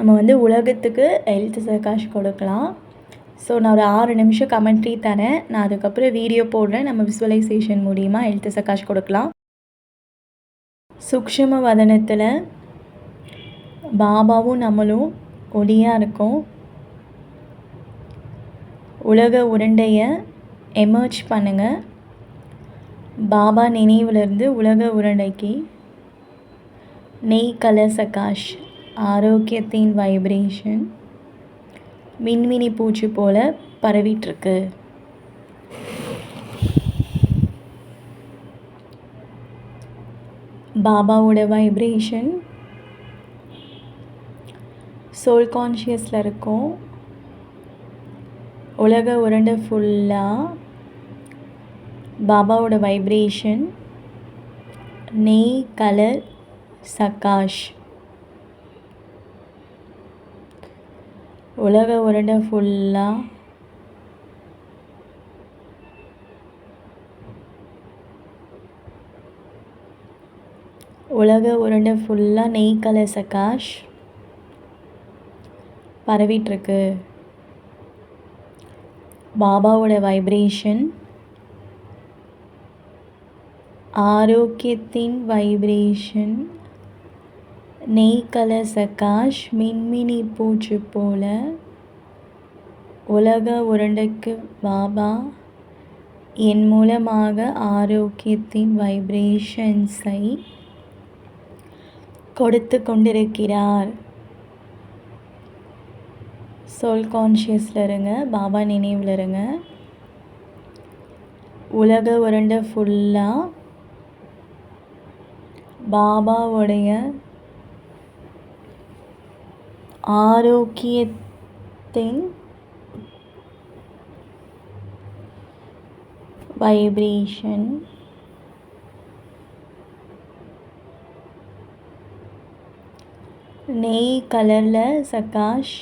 நம்ம வந்து உலகத்துக்கு ஹெல்த் சகாஷ் கொடுக்கலாம். ஸோ நான் ஒரு ஆறு நிமிஷம் கமெண்ட்ரி தரேன். நான் அதுக்கப்புறம் வீடியோ போடுறேன். நம்ம விசுவலைசேஷன் மூலிமா ஹெல்த் சகாஷ் கொடுக்கலாம். சுக்ஷம வதனத்தில் பாபாவும் நம்மளும் ஒளியாக இருக்கோம். உலக உருண்டையை எமர்ஜ் பண்ணுங்கள் பாபா நினைவிலிருந்து உலக உருண்டைக்கு நெய் கலர் சகாஷ் ஆரோக்கியத்தின் வைப்ரேஷன் மின்மினி பூச்சி போல் பரவிட்டுருக்கு. பாபாவோட வைப்ரேஷன் சோல் கான்ஷியஸில் இருக்கும். உலக உருண்டை ஃபுல்லாக பாபாவோட வைப்ரேஷன் நெய் கலர் சகாஷ் உலக உருண்டை ஃபுல்லாக உலக உருண்டை ஃபுல்லாக நெய் கலர் சகாஷ் பரவிட்டுருக்கு. பாபாவோட வைப்ரேஷன் ஆரோக்கியத்தின் வைப்ரேஷன் நெய் கலச சகாஷ் மின்மினி பூச்சு போல உலக உருண்டைக்கு பாபா. என் மூலமாக ஆரோக்கியத்தின் வைப்ரேஷன்ஸை கொடுத்து கொண்டிருக்கிறார். சோல் கான்ஷியஸில் இருங்க பாபா நினைவில் இருங்க. உலக உருண்டை ஃபுல்லாக பாபாவுடைய ஆரோக்கியத்தின் வைப்ரேஷன் நெய் கலரில் சகாஷ்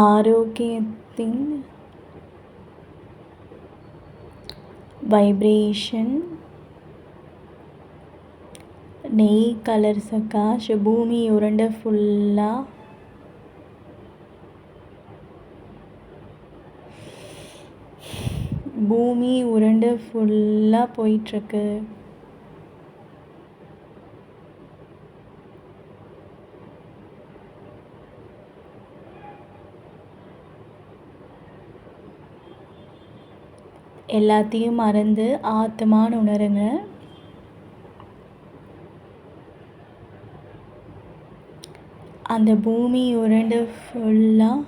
ஆரோக்கியத்தின் வைப்ரேஷன் நெய் கலர் சகாஷ் பூமி உருண்டை ஃபுல்லாக பூமி உருண்டை ஃபுல்லாக போயிட்டுருக்கு. எல்லாத்தையும் மறந்து ஆத்மான்னு உணருங்க. அந்த பூமி உருண்டு ஃபுல்லாக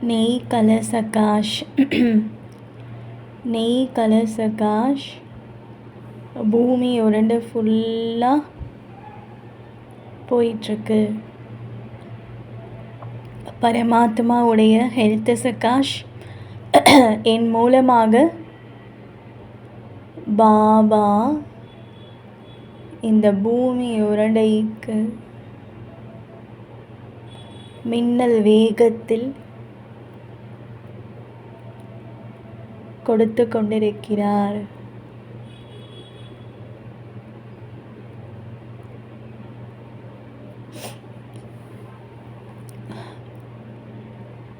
நெய் கலர் சகாஷ். நெய் கலர் சகாஷ். பூமி உருண்டு ஃபுல்லாக போயிட்டுருக்கு. பரமாத்மாவுடைய ஹெல்த் சகாஷ் என் மூலமாக பாபா இந்த பூமி உருண்டைக்கு மின்னல் வேகத்தில் கொடுத்து கொண்டிருக்கிறார்.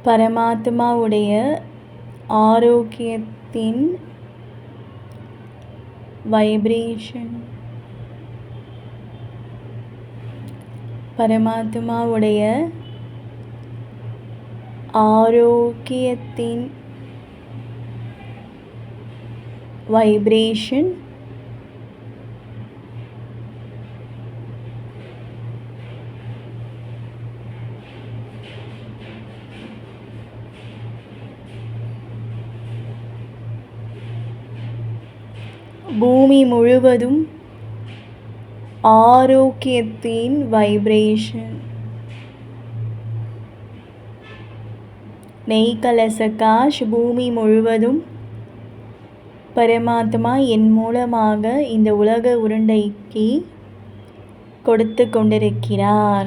பரமாத்மாவுடைய ஆரோக்கியத்தின் வைப்ரேஷன் பரமாத்மாவுடைய ஆரோக்கியத்தின் வைப்ரேஷன் பூமி முழுவதும் ஆரோக்கியத்தின் வைப்ரேஷன் நெய் கலசகாஷ் பூமி முழுவதும் பரமாத்மா என் மூலமாக இந்த உலக உருண்டைக்கு கொடுத்து கொண்டிருக்கிறார்.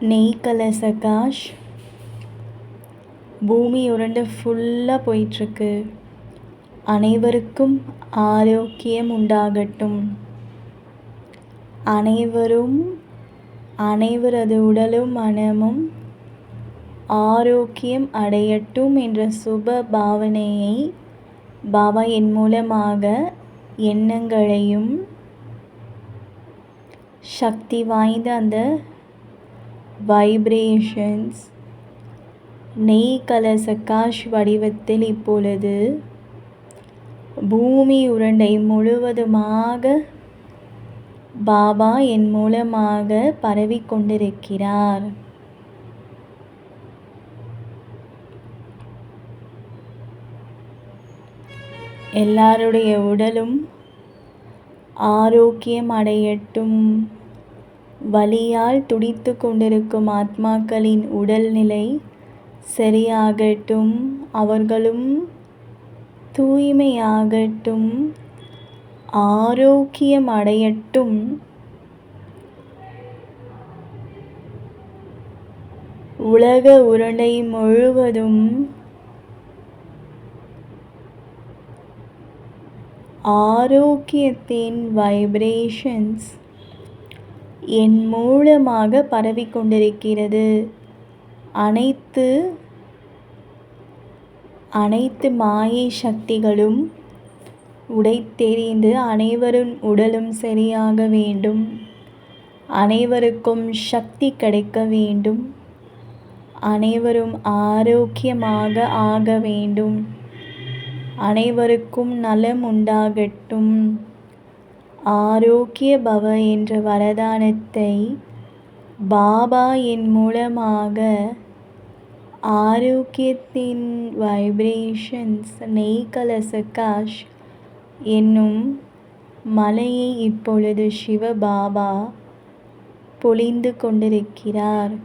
நெய் சகாஷ். பூமி உருண்டு ஃபுல்லாக போயிட்டுருக்கு. அனைவருக்கும் ஆரோக்கியம் உண்டாகட்டும். அனைவரும் அனைவரது உடலும் மனமும் ஆரோக்கியம் அடையட்டும் என்ற சுப பாவனையை பாபா என் மூலமாக எண்ணங்களையும் சக்தி வாய்ந்த அந்த வைப்ரேஷன்ஸ் நெய் கலர் சக்காஷ் வடிவத்தில் இப்பொழுது பூமி உருண்டை முழுவதுமாக பாபா என் மூலமாக பரவிக்கொண்டிருக்கிறார் எல்லாருடைய உடலும் ஆரோக்கியம் அடையட்டும். வலியால் துடித்து கொண்டிருக்கும் ஆத்மாக்களின் உடல்நிலை சரியாகட்டும் அவர்களும் தூய்மையாகட்டும் ஆரோக்கியம் அடையட்டும் உலக உருண்டை முழுவதும் ஆரோக்கியத்தின் வைப்ரேஷன்ஸ் என் மூலமாக பரவிக்கொண்டிருக்கிறது. அனைத்து அனைத்து மாயை சக்திகளும் உடைத்தெறிந்து அனைவரும் உடலும் சரியாக வேண்டும். அனைவருக்கும் சக்தி கிடைக்க வேண்டும். அனைவரும் ஆரோக்கியமாக ஆக வேண்டும். அனைவருக்கும் நலம் உண்டாகட்டும். ஆரோக்கிய பவ என்ற வரதானத்தை பாபா என் மூலமாக ஆரோக்கியத்தின் வைப்ரேஷன்ஸ் நெய் கலசகாஷ் என்னும் மலையை இப்பொழுது சிவ பாபா பொழிந்து கொண்டிருக்கிறார்.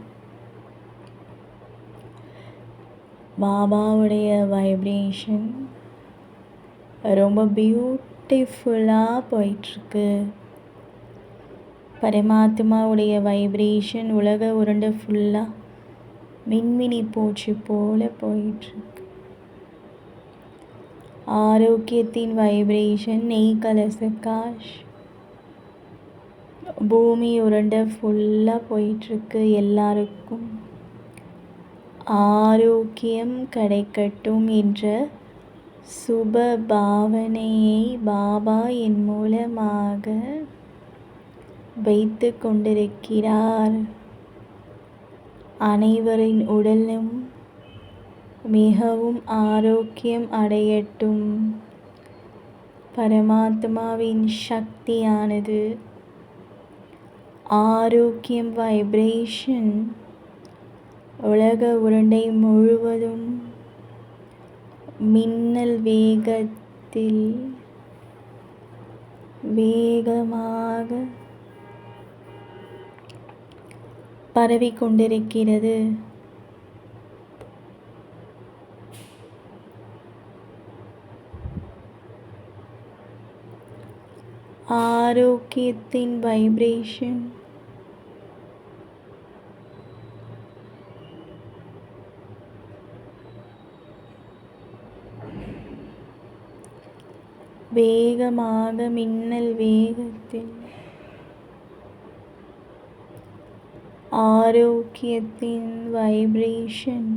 பாபாவுடைய வைப்ரேஷன் ரொம்ப பியூட் பியூட்டிஃபுல்லாக போயிட்டுருக்கு. பரமாத்மாவுடைய வைப்ரேஷன் உலக உருண்டை ஃபுல்லாக மின்மினி போச்சு போல் போயிட்டுருக்கு. ஆரோக்கியத்தின் வைப்ரேஷன் நெய் கலச காஷ். பூமி உருண்டை ஃபுல்லாக போயிட்டுருக்கு எல்லாருக்கும். ஆரோக்கியம் கிடைக்கட்டும் என்ற சுப பாவனையை பாபா என் மூலமாக வைத்து கொண்டிருக்கிறார். அனைவரின் உடலும் மிகவும் ஆரோக்கியம் அடையட்டும். பரமாத்மாவின் சக்தியானது ஆரோக்கியம் வைப்ரேஷன் உலக உருண்டை முழுவதும் மின்னல் வேகத்தில் வேகமாக பரவிக்கொண்டிருக்கிறது. ஆரோக்கியத்தின் வைப்ரேஷன் வேகமாக மின்னல் வேகத்தில் ஆரோக்கியத்தின் வைப்ரேஷன்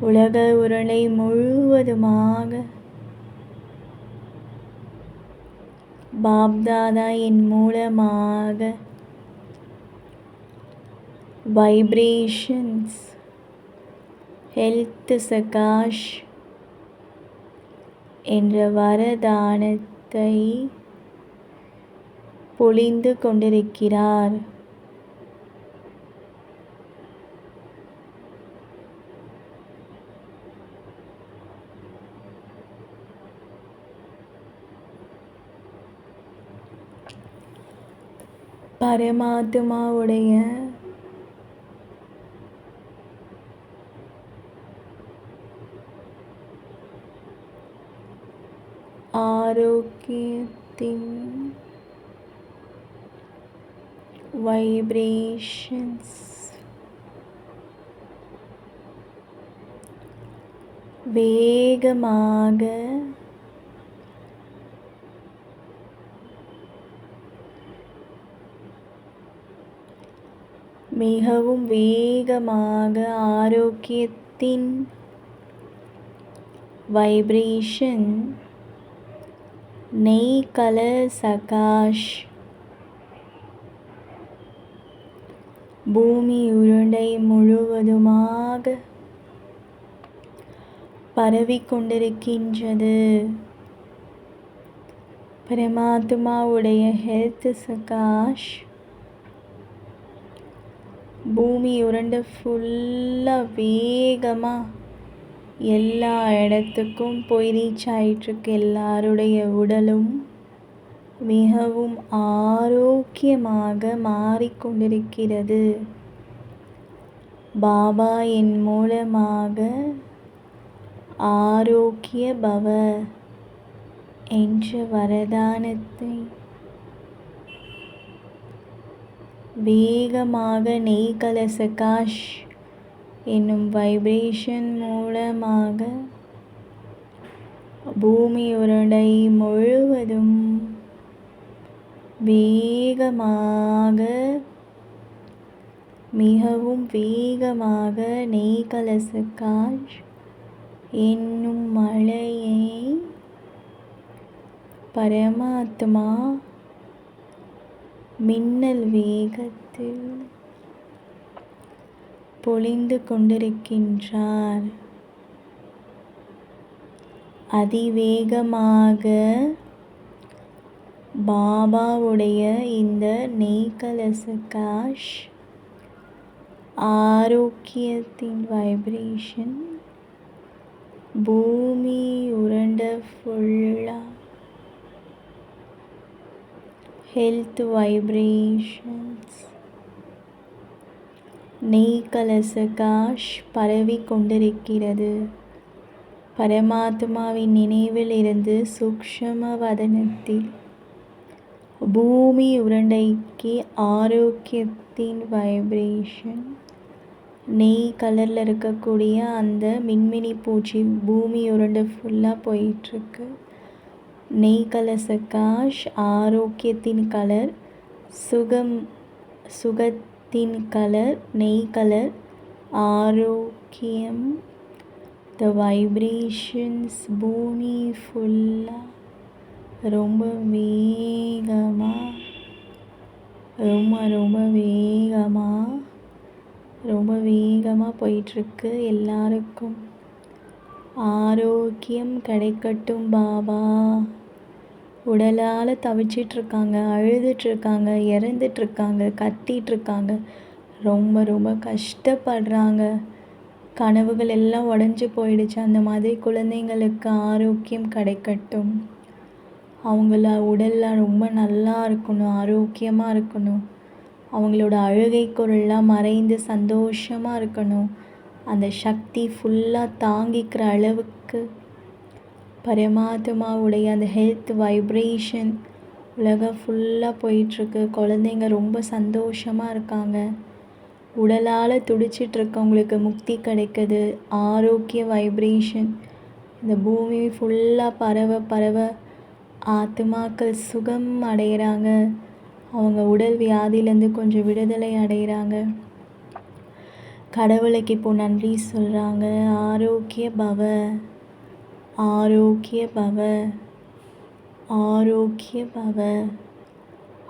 உலக உருளை முழுவதுமாக பாப்தாதா என் மூலமாக வைப்ரேஷன்ஸ் ஹெல்த் சகாஷ். என்ற வரதானத்தை பொழிந்து கொண்டிருக்கிறார். பரமாத்மாவுடைய ஆரோக்கியத்தின் வைப்ரேஷன்ஸ் வேகமாக மிகவும் வேகமாக ஆரோக்கியத்தின் வைப்ரேஷன் நெய் கலர் சகாஷ். பூமி உருண்டை முழுவதுமாக பரவிக்கொண்டிருக்கின்றது பரமாத்மாவுடைய ஹெல்த் சகாஷ். பூமி உருண்டை ஃபுல்லாக வேகமாக எல்லா இடத்துக்கும் போய் ரீச் ஆயிட்டுருக்கு எல்லாருடைய உடலும். மிகவும் ஆரோக்கியமாக மாறிக்கொண்டிருக்கிறது. பாபா என் மூலமாக ஆரோக்கிய பவ என்ற வரதானத்தை வேகமாக நெய் கலசகாஷ் என்னும் வைப்ரேஷன் மூலமாக பூமி உருண்டை முழுவதும் வேகமாக மிகவும் வேகமாக நெய்கலசு காற்று என்னும் மழையை பரமாத்மா மின்னல் வேகத்தில் பொழிந்து கொண்டிருக்கின்றார். அதிவேகமாக பாபாவுடைய இந்த நெய்கலச காஷ் ஆரோக்கியத்தின் வைப்ரேஷன் பூமி உருண்ட ஃபுல்லாக ஹெல்த் வைப்ரேஷன்ஸ் நெய் கலசகாஷ் பரவி கொண்டிருக்கிறது. பரமாத்மாவின் நினைவில் இருந்து சூக்ஷம வதனத்தில் பூமி உருண்டைக்கு ஆரோக்கியத்தின் வைப்ரேஷன் நெய் கலரில் இருக்கக்கூடிய அந்த மின்மினி பூச்சி பூமி உருண்டை ஃபுல்லாக போயிட்டுருக்கு. நெய் கலச காஷ் ஆரோக்கியத்தின் கலர் சுகம் சுகத்தின் கலர் நெய் கலர் ஆரோக்கியம். த வைப்ரேஷன்ஸ் பூமி ஃபுல்லாக ரொம்ப வேகமாக ரொம்ப ரொம்ப வேகமாக ரொம்ப வேகமாக போயிட்டுருக்கு எல்லாருக்கும். ஆரோக்கியம் கிடைக்கட்டும் பாபா. உடலால் தவிச்சிட்ருக்காங்க அழுதுட்ருக்காங்க இறந்துட்ருக்காங்க கத்திகிட்ருக்காங்க ரொம்ப ரொம்ப கஷ்டப்படுறாங்க. கனவுகள் எல்லாம் உடஞ்சி போயிடுச்சு. அந்த மாதிரி குழந்தைங்களுக்கு ஆரோக்கியம் கிடைக்கட்டும். அவங்கள உடல்லாம் ரொம்ப நல்லா இருக்கணும் ஆரோக்கியமாக இருக்கணும். அவங்களோட அழுகை குரல்லாம் மறைந்து சந்தோஷமாக இருக்கணும். அந்த சக்தி ஃபுல்லாக தாங்கிக்கிற அளவுக்கு பரமாத்மாவுடைய அந்த ஹெல்த் வைப்ரேஷன் உலகம் ஃபுல்லாக போயிட்டுருக்கு. குழந்தைங்க ரொம்ப சந்தோஷமாக இருக்காங்க. உடலால் துடிச்சிட்ருக்கவங்களுக்கு முக்தி கிடைக்குது. ஆரோக்கிய வைப்ரேஷன் இந்த பூமி ஃபுல்லாக பரவ பரவ ஆத்மாக்கள் சுகம் அடைகிறாங்க அவங்க உடல் வியாதியிலேருந்து கொஞ்சம் விடுதலை அடைகிறாங்க கடவுளுக்கு இப்போ நன்றி சொல்கிறாங்க ஆரோக்கிய பவ. ஆரோக்கிய பவ ஆரோக்கிய பவ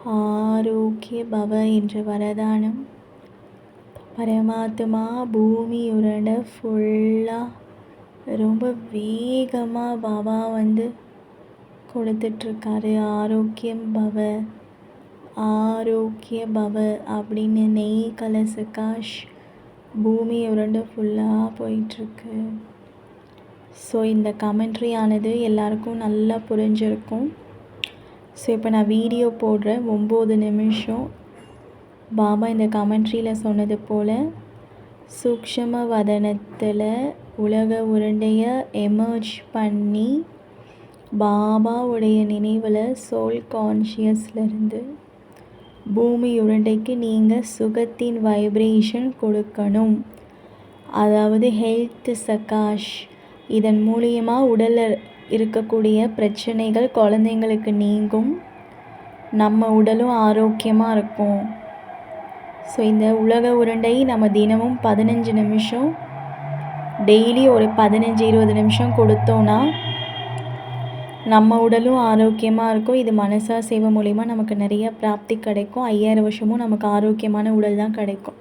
ஆரோக்கிய பவ என்ற வரதானம். பரமாத்மா பூமி உரண்ட ஃபுல்லாக ரொம்ப வேகமாக பாபா வந்து கொடுத்துட்ருக்காரு. ஆரோக்கியம் பவ ஆரோக்கிய பவ அப்படின்னு நெய் கலசகாஷ் பூமி உரண்டு ஃபுல்லாக போயிட்டுருக்கு ஸோ இந்த கமெண்ட்ரி ஆனது எல்லாருக்கும் நல்லா புரிஞ்சிருக்கும். ஸோ இப்போ நான் வீடியோ போடுறேன். ஒம்பது நிமிஷம். பாபா இந்த கமெண்ட்ரியில் சொன்னது போல் சூக்ஷம வதனத்தில் உலக உருண்டையை எமர்ஜ் பண்ணி பாபாவுடைய நினைவில் சோல் கான்ஷியஸ்லேருந்து பூமி உருண்டைக்கு நீங்கள் சுகத்தின் வைப்ரேஷன் கொடுக்கணும். அதாவது ஹெல்த் சகாஷ் இதன் மூலியமாக உடலில் இருக்கக்கூடிய பிரச்சனைகள் குழந்தைங்களுக்கு நீங்கும். நம்ம உடலும் ஆரோக்கியமாக இருக்கும். ஸோ இந்த உலக உருண்டை நம்ம தினமும் பதினஞ்சு நிமிஷம் டெய்லி ஒரு பதினஞ்சு இருபது நிமிஷம் கொடுத்தோன்னா நம்ம உடலும் ஆரோக்கியமாக இருக்கும். இது மனசா சேவை மூலிமா நமக்கு நிறைய பிராப்தி கிடைக்கும். ஐயாயிரம் வருஷமும் நமக்கு ஆரோக்கியமான உடல் தான் கிடைக்கும்.